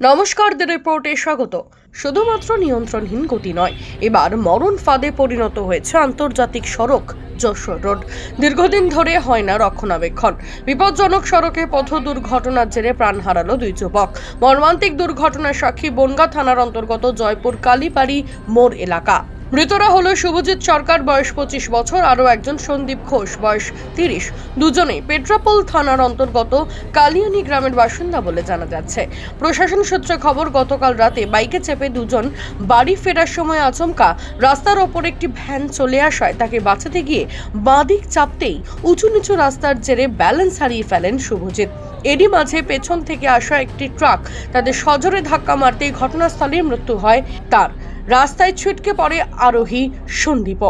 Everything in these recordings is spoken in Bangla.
নমস্কার দ্য রিপোর্টে স্বাগত। শুধুমাত্র নিয়ন্ত্রণহীন গতি নয়, এবার মরণ ফাঁদে পরিণত হয়েছে আন্তর্জাতিক সড়ক যশোর রোড। দীর্ঘদিন ধরে হয় না রক্ষণাবেক্ষণ। বিপজ্জনক সড়কে পথ দুর্ঘটনার জেরে প্রাণ হারালো দুই যুবক। মর্মান্তিক দুর্ঘটনার সাক্ষী বনগা থানার অন্তর্গত জয়পুর কালীপাড়ি মোড় এলাকা। মৃতরা হলো শুভজিৎ সরকার, বয়স পঁচিশ বছর, আরও একজন সন্দীপ ঘোষ, বয়স তিরিশ। দুজনেই পেট্রাপোল থানার অন্তর্গত কালিয়ানি গ্রামের বাসিন্দা বলে জানা যাচ্ছে। প্রশাসন সূত্রে খবর, গতকাল রাতে বাইকে চেপে দুজন বাড়ি ফেরার সময় আচমকা রাস্তার ওপর একটি ভ্যান চলে আসায় তাকে বাঁচাতে গিয়ে বাঁদিক চাপতেই উঁচু নিচু রাস্তার জেরে ব্যালেন্স হারিয়ে ফেলেন শুভজিৎ। এরই মাঝে পেছন থেকে আসা একটি ট্রাক তাদের সজোরে ধাক্কা মারতেই ঘটনাস্থলেই মৃত্যু হয় তার। রাস্তায় ছিটকে পড়ে আরোহী সন্দীপ।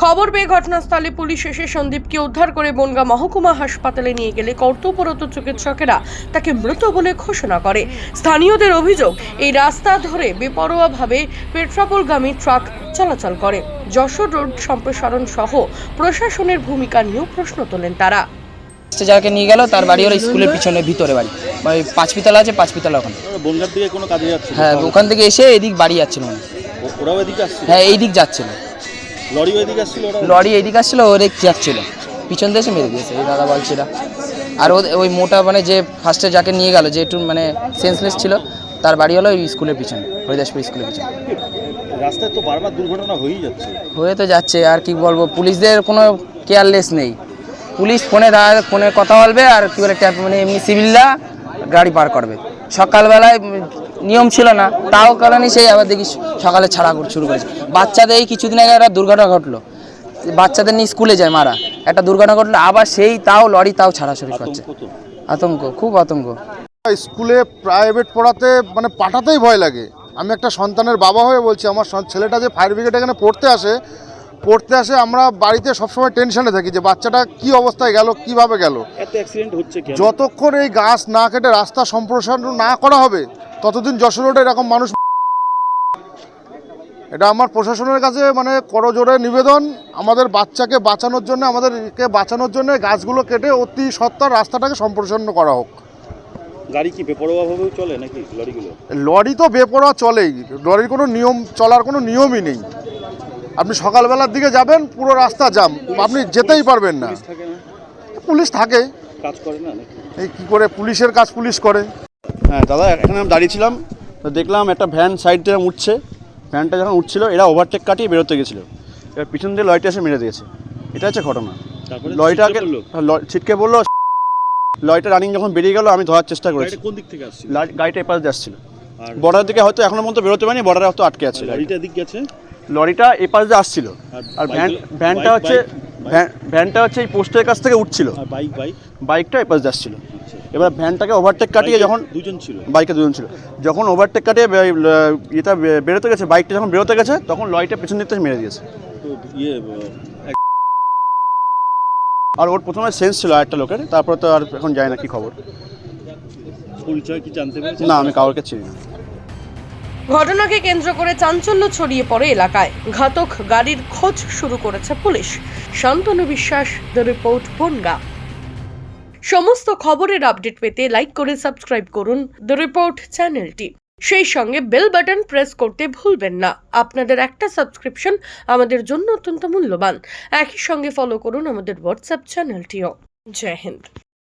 খবর পেয়ে ঘটনাস্থলে পুলিশ এসে সন্দীপকে উদ্ধার করে বনগা মহকুমা হাসপাতালে নিয়ে গেলে কর্তব্যরত চিকিৎসকেরা তাকে মৃত বলে ঘোষণা করে। স্থানীয়দের অভিযোগ এই রাস্তা ধরে বেপরোয়াভাবে পেট্রাপোলগামী ট্রাক চলাচল করে। যশোর রোড সম্প্রসারণ সহ প্রশাসনের ভূমিকা নিয়েও প্রশ্ন তোলেন তারা। যাকে নিয়ে গেল তার বাড়ি হলো স্কুলের পিছনে ভিতরে বাড়ি। ওই পাঁচপিতলা আছে পাঁচপিতলা ওখানে। বনগার দিকে কোনো কাজে যাচ্ছে হ্যাঁ ওখান থেকে এসে এদিক বাড়ি যাচ্ছিল। ওরাও এদিকে আসছিল? হ্যাঁ এই দিক যাচ্ছিল। লরিও এদিকে আসছিল ওরা লরি এইদিকে আসছিল ওর দিক যাচ্ছিল। পিছন দিয়ে এসে মেরে দিয়েছে এই দাদা বলছিল। আর ওই মোটা মানে যে ফার্স্টে যাকে নিয়ে গেল যে একটু মানে সেন্সলেস ছিল তার বাড়ি হলো ওই স্কুলের পিছনে হরিদাসপুর স্কুলের পিছনে। রাস্তায় তো বারবার দুর্ঘটনা হয়েই যাচ্ছে। হয়ে তো যাচ্ছে আর কি বলব পুলিশদের কোনো কেয়ারলেস নেই। পুলিশ ফোনে দাঁড়া ফোনে কথা বলবে আর কি বলে ট্যাপ মানে এমনি সিভিলরা গাড়ি পার করবে। সকালবেলায় নিয়ম ছিল না তাও কারণে সেই আবার দেখি সকালে ছাড়া শুরু করেছে। বাচ্চাদের এই কিছুদিন আগে একটা দুর্ঘটনা ঘটলো। বাচ্চাদের নিয়ে স্কুলে যায় মারা। একটা দুর্ঘটনা ঘটলো আবার সেই তাও লরি তাও ছাড়াছড়ি করছে। আতঙ্ক খুব আতঙ্ক। স্কুলে প্রাইভেট পড়াতে মানে পাঠাতেই ভয় লাগে। আমি একটা সন্তানের বাবা হয়ে বলছি আমার ছেলেটা যে ফায়ার ব্রিগেড এখানে পড়তে আসে পড়তে আসে আমরা বাড়িতে সবসময় টেনশনে থাকি যে বাচ্চাটা কি অবস্থায় গেল কীভাবে গেল। এত অ্যাক্সিডেন্ট হচ্ছে যতক্ষণ এই গাছ না কেটে রাস্তা সম্প্রসারণ না করা হবে ততদিন যশোর রোডে এরকম মানুষ এটা আমার প্রশাসনের কাছে মানে করজোরে নিবেদন। আমাদের বাচ্চাকে বাঁচানোর জন্য আমাদেরকে বাঁচানোর জন্য গাছগুলো কেটে অতি সত্তর রাস্তাটাকে সম্প্রসারণ করা হোক। গাড়ি কি বেপরোয়াভাবেও চলে নাকি লরিগুলো? লরি তো বেপরোয়া চলেই লরির কোনো নিয়ম চলার কোনো নিয়মই নেই। আপনি সকালবেলার দিকে যাবেন পুরো রাস্তা জাম। আপনি যেতেই পারবেন না। পুলিশ থাকে না? পুলিশ থাকে। কাজ করে না এই কি করে? পুলিশের কাজ পুলিশ করে। হ্যাঁ দাদা এখানে আমি দাঁড়িয়েছিলাম। তো দেখলাম একটা ভ্যান সাইড থেকে উঠছে। ভ্যানটা যখন উঠছিল এরা ওভারটেক কাটিয়ে বেরোতে গেছিল। এবার পিছন দিয়ে লরিটা এসে মেরে দিয়েছে। এটা হচ্ছে ঘটনা। লরিটাকে হ্যাঁ, ল- ছিটকে বলল লরিটা রানিং যখন বেরিয়ে গেল আমি ধরার চেষ্টা করেছি। কোন দিক থেকে আসছিল? গাড়িটা এপাশ দিয়ে আসছিল। বর্ডার দিকে হয়তো এখনও পর্যন্ত বেরোতে পারেনি বর্ডারে হয়তো আটকে আছে গাড়িটা। দিক গেছে? লরিটা এপাশ দিয়ে আসছিল। আর ভ্যান ভ্যানটা হচ্ছে ভ্যান- ভ্যানটা হচ্ছে এই পোস্টের কাছ থেকে উঠছিল। আর বাইক বাইক বাইকটা এপাশ দিয়ে আসছিল। এবার ভ্যানটাকে ওভারটেক কাটিয়ে যখন দুজন ছিল। বাইকে দুজন ছিল। যখন ওভারটেক কাটিয়ে ইয়েটা বেরোতে গেছে বাইকটা যখন বেরোতে গেছে তখন লরিটা পেছন দিক থেকে মেরে দিয়েছে। ইয়ে আর ওর প্রথমে সেন্স ছিল একটা লোকের তারপরে তো আর এখন যায় না কি খবর? পরিচয় কি জানতে না আমি কাউকে চিনি না। ঘটনাকে কেন্দ্র করে চাঞ্চল্য ছড়িয়ে পড়ে এলাকায়। ঘাতক গাড়ির খোঁজ শুরু করেছে পুলিশ। শান্তনু বিশ্বাস দ্য রিপোর্ট বনগা। সমস্ত খবরের আপডেট পেতে লাইক করে সাবস্ক্রাইব করুন দ্য রিপোর্ট চ্যানেলটি। সেই সঙ্গে বেল বাটন প্রেস করতে ভুলবেন না। আপনাদের একটা সাবস্ক্রিপশন আমাদের জন্য অত্যন্ত মূল্যবান। একই সঙ্গে ফলো করুন আমাদের হোয়াটসঅ্যাপ চ্যানেলটিও। জয় হিন্দ।